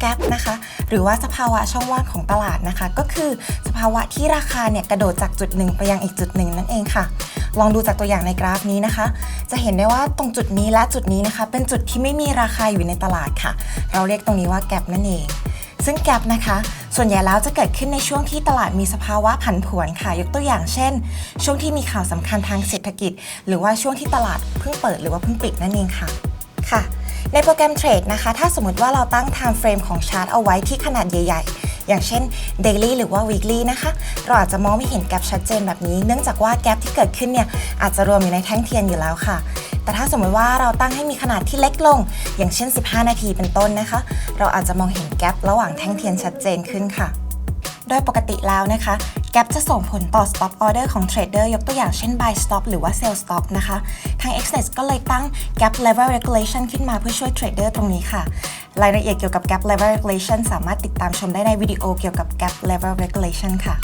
แก p นะคะหรือว่าสภาวะช่องว่างของตลาดนะคะ ก็คือสภาวะที่ราคาเนี่ยกระโดดจากจุดหนึ่งไปยังอีกจุดหนึ่งนั่นเองค่ะ ลองดูจากตัวอย่างในกราฟนี้นะคะ จะเห็นได้ว่าตรงจุดนี้และจุดนี้นะคะ เป็นจุดที่ไม่มีราคาอยู่ในตลาดค่ะ เราเรียกตรงนี้ว่าแก p นั่นเอง ซึ่งแก p นะคะ ส่วนใหญ่แล้วจะเกิดขึ้นในช่วงที่ตลาดมีสภาวะผันผวนค่ะ ยกตัวอย่างเช่น ช่วงที่มีข่าวสำคัญทางเศรษฐกิจ หรือว่าช่วงที่ตลาดเพิ่งเปิดหรือว่าเพิ่งปิดนั่นเองค่ะ ค่ะ ในโปรแกรมเทรดนะคะ ถ้าสมมติว่าเราตั้ง time frame ของชาร์ตเอาไว้ที่ขนาดใหญ่ ๆ อย่างเช่น daily หรือว่า weekly นะคะ เราอาจจะมองไม่เห็นแกลบชัดเจนแบบนี้ เนื่องจากว่าแกลบที่เกิดขึ้นเนี่ยอาจจะรวมอยู่ในแท่งเทียนอยู่แล้วค่ะแต่ถ้าสมมติว่าเราตั้งให้มีขนาดที่เล็กลง อย่างเช่น 15 นาทีเป็นต้นนะคะ เราอาจจะมองเห็นแกลบระหว่างแท่งเทียนชัดเจนขึ้นค่ะ โดยปกติแล้วนะคะ แกปจะส่งผลต่อ stop order ของเทรดเดอร์ยกตัวอย่างเช่น buy stop หรือว่า sell stop นะคะ ทาง Xnet ก็เลยตั้ง gap level regulation ขึ้นมาเพื่อช่วยเทรดเดอร์ตรงนี้ค่ะ รายละเอียดเกี่ยวกับ gap level regulation สามารถติดตามชมได้ในวิดีโอเกี่ยวกับ gap level regulation ค่ะ